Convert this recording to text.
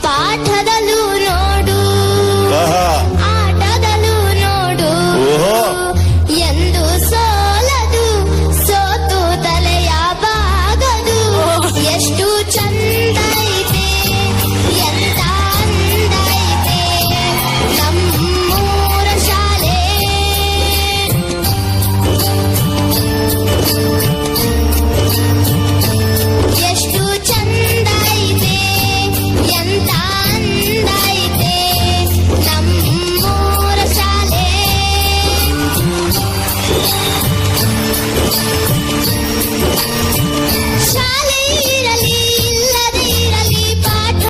ಪಾಠದಲ್ಲೂ